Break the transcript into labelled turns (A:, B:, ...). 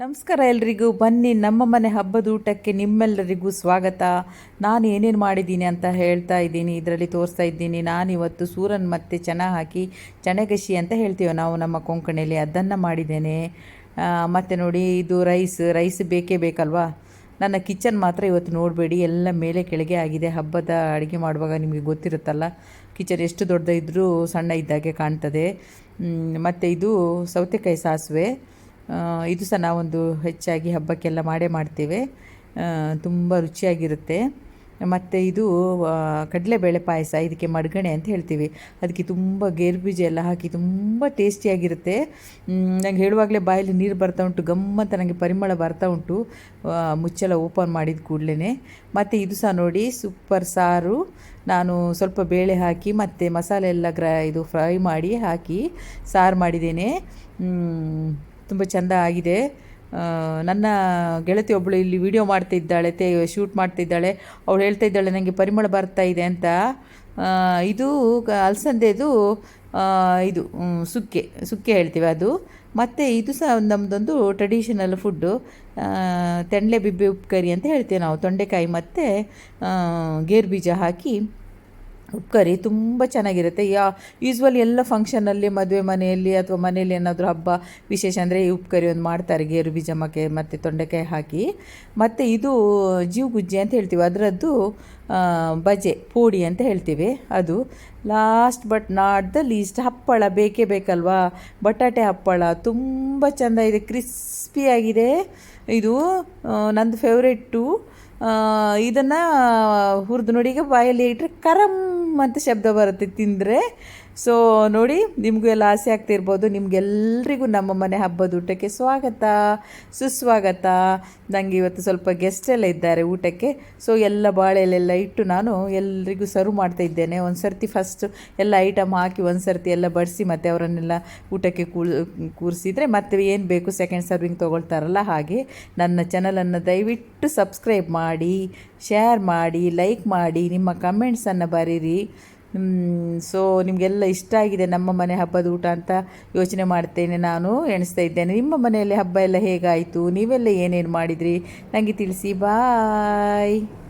A: ನಮಸ್ಕಾರ ಎಲ್ರಿಗೂ. ಬನ್ನಿ ನಮ್ಮ ಮನೆ ಹಬ್ಬದ ಊಟಕ್ಕೆ ನಿಮ್ಮೆಲ್ಲರಿಗೂ ಸ್ವಾಗತ. ನಾನು ಏನೇನು ಮಾಡಿದ್ದೀನಿ ಅಂತ ಹೇಳ್ತಾ ಇದ್ದೀನಿ. ಇದರಲ್ಲಿ ತೋರಿಸ್ತಾ ಇದ್ದೀನಿ. ನಾನಿವತ್ತು ಸೂರನ್ ಮತ್ತು ಚೆನ್ನ ಹಾಕಿ ಚಣೆಗಶಿ ಅಂತ ಹೇಳ್ತೀವಿ ನಾವು ನಮ್ಮ ಕೊಂಕಣಿಯಲ್ಲಿ. ಅದನ್ನು ಮಾಡಿದ್ದೇನೆ. ಮತ್ತು ನೋಡಿ, ಇದು ರೈಸ್. ರೈಸ್ ಬೇಕೇ ಬೇಕಲ್ವಾ? ನನ್ನ ಕಿಚನ್ ಮಾತ್ರ ಇವತ್ತು ನೋಡಬೇಡಿ. ಎಲ್ಲ ಮೇಲೆ ಕೆಳಗೆ ಆಗಿದೆ. ಹಬ್ಬದ ಅಡುಗೆ ಮಾಡುವಾಗ ನಿಮಗೆ ಗೊತ್ತಿರುತ್ತಲ್ಲ, ಕಿಚನ್ ಎಷ್ಟು ದೊಡ್ಡದಿದ್ದರೂ ಸಣ್ಣ ಇದ್ದಾಗೆ ಕಾಣ್ತದೆ. ಮತ್ತು ಇದು ಸೌತೆಕಾಯಿ ಸಾಸಿವೆ. ಇದು ಸಹ ನಾವೊಂದು ಹೆಚ್ಚಾಗಿ ಹಬ್ಬಕ್ಕೆಲ್ಲ ಮಾಡೇ ಮಾಡ್ತೇವೆ. ತುಂಬ ರುಚಿಯಾಗಿರುತ್ತೆ. ಮತ್ತು ಇದು ಕಡಲೆಬೇಳೆ ಪಾಯಸ, ಇದಕ್ಕೆ ಮಡ್ಗಣೆ ಅಂತ ಹೇಳ್ತೀವಿ. ಅದಕ್ಕೆ ತುಂಬ ಗೇರು ಬೀಜ ಎಲ್ಲ ಹಾಕಿ ತುಂಬ ಟೇಸ್ಟಿಯಾಗಿರುತ್ತೆ. ನಂಗೆ ಹೇಳುವಾಗಲೇ ಬಾಯಲ್ಲಿ ನೀರು ಬರ್ತಾ ಉಂಟು, ಗಮ್ಮತ್ತ ನನಗೆ ಪರಿಮಳ ಬರ್ತಾ ಉಂಟು. ಮುಚ್ಚಲ ಓಪನ್ ಮಾಡಿದ ಕೂಡಲೇ ಮತ್ತು ಇದು ಸಹ ನೋಡಿ, ಸೂಪರ್ ಸಾರು. ನಾನು ಸ್ವಲ್ಪ ಬೇಳೆ ಹಾಕಿ, ಮತ್ತು ಮಸಾಲೆ ಎಲ್ಲ ಗ್ರ, ಇದು ಫ್ರೈ ಮಾಡಿ ಹಾಕಿ ಸಾರು ಮಾಡಿದ್ದೇನೆ. ತುಂಬ ಚೆಂದ ಆಗಿದೆ. ನನ್ನ ಗೆಳತಿ ಒಬ್ಬಳು ಇಲ್ಲಿ ವಿಡಿಯೋ ಮಾಡ್ತಿದ್ದಾಳೆ, ತೇ ಶೂಟ್ ಮಾಡ್ತಿದ್ದಾಳೆ. ಅವಳು ಹೇಳ್ತಾ ಇದ್ದಾಳೆ ನನಗೆ ಪರಿಮಳ ಬರ್ತಾ ಇದೆ ಅಂತ. ಇದು ಅಲಸಂದೆದು ಇದು ಸುಕ್ಕೆ ಸುಕ್ಕೆ ಹೇಳ್ತೀವಿ ಅದು. ಮತ್ತು ಇದು ಸಹ ನಮ್ಮದೊಂದು ಟ್ರೆಡಿಷನಲ್ ಫುಡ್ಡು ತೆಂಡ್ಲೆ ಬಿಬ್ಬೆ ಉಪ್ಪು ಅಂತ ಹೇಳ್ತೇವೆ ನಾವು, ತೊಂಡೆಕಾಯಿ ಮತ್ತು ಗೇರು ಬೀಜ ಹಾಕಿ. ಉಪ್ಕರಿ ತುಂಬ ಚೆನ್ನಾಗಿರುತ್ತೆ. ಯಾ ಯೂಸ್ವಲ್ ಎಲ್ಲ ಫಂಕ್ಷನಲ್ಲಿ ಮದುವೆ ಮನೆಯಲ್ಲಿ ಅಥವಾ ಮನೆಯಲ್ಲಿ ಏನಾದರೂ ಹಬ್ಬ ವಿಶೇಷ ಅಂದರೆ ಈ ಉಪ್ಕರಿ ಒಂದು ಮಾಡ್ತಾರೆ, ಗೇರು ಬೀಜ ಮಕ್ಕೆ ಮತ್ತು ತೊಂಡೆಕಾಯಿ ಹಾಕಿ. ಮತ್ತು ಇದು ಜೀವ ಗುಜ್ಜೆ ಅಂತ ಹೇಳ್ತೀವಿ. ಅದರದ್ದು ಬಜೆ, ಪೂಡಿ ಅಂತ ಹೇಳ್ತೀವಿ ಅದು. Last but not the least ಹಪ್ಪಳ ಬೇಕೇ ಬೇಕಲ್ವಾ? ಬಟಾಟೆ ಹಪ್ಪಳ ತುಂಬ ಚೆಂದ ಇದೆ ಕ್ರಿಸ್ಪಿಯಾಗಿದೆ ಇದು ನಂದು ಫೇವ್ರೆಟ್ಟು ಇದನ್ನು ಹುರಿದು ನೋಡಿಗೆ ಬಾಯಲ್ಲಿ ಇಟ್ಟರೆ ಕರಮ್ ಅಂತ ಶಬ್ದ ಬರುತ್ತೆ ತಿಂದರೆ. ಸೊ ನೋಡಿ, ನಿಮಗೂ ಎಲ್ಲ ಆಸೆ ಆಗ್ತಿರ್ಬೋದು ನಿಮಗೆಲ್ಲರಿಗೂ ನಮ್ಮ ಮನೆ ಹಬ್ಬದ ಊಟಕ್ಕೆ ಸ್ವಾಗತ. ಸುಸ್ವಾಗತ. ನನಗೆ ಇವತ್ತು ಸ್ವಲ್ಪ ಗೆಸ್ಟ್ ಎಲ್ಲ ಇದ್ದಾರೆ ಊಟಕ್ಕೆ. ಸೊ ಎಲ್ಲ ಬಾಳೆಲೆಲ್ಲ ಇಟ್ಟು ನಾನು ಎಲ್ರಿಗೂ ಸರ್ವ್ ಮಾಡ್ತಾ ಇದ್ದೇನೆ. ಒಂದು ಸರ್ತಿ ಫಸ್ಟ್ ಎಲ್ಲ ಐಟಮ್ ಹಾಕಿ ಒಂದು ಸರ್ತಿ ಎಲ್ಲ ಬಡಿಸಿ ಮತ್ತು ಅವರನ್ನೆಲ್ಲ ಊಟಕ್ಕೆ ಕೂರಿಸಿದರೆ ಮತ್ತೆ ಏನು ಬೇಕು ಸೆಕೆಂಡ್ ಸರ್ವಿಂಗ್ ತೊಗೊಳ್ತಾರಲ್ಲ ಹಾಗೆ ನನ್ನ ಚಾನಲನ್ನು ದಯವಿಟ್ಟು ಸಬ್ಸ್ಕ್ರೈಬ್ ಮಾಡಿ ಶೇರ್ ಮಾಡಿ ಲೈಕ್ ಮಾಡಿ, ನಿಮ್ಮ ಕಮೆಂಟ್ಸನ್ನು ಬರೀರಿ. ಸೊ ನಿಮಗೆಲ್ಲ ಇಷ್ಟ ಆಗಿದೆ ನಮ್ಮ ಮನೆ ಹಬ್ಬದ ಊಟ ಅಂತ ಯೋಚನೆ ಮಾಡ್ತೇನೆ ನಾನು, ಎಣಿಸ್ತಾ ಇದ್ದೇನೆ. ನಿಮ್ಮ ಮನೆಯಲ್ಲಿ ಹಬ್ಬ ಎಲ್ಲ ಹೇಗಾಯಿತು? ನೀವೆಲ್ಲ ಏನೇನು ಮಾಡಿದ್ರಿ? ನನಗೆ ತಿಳಿಸಿ ಬಾಯ್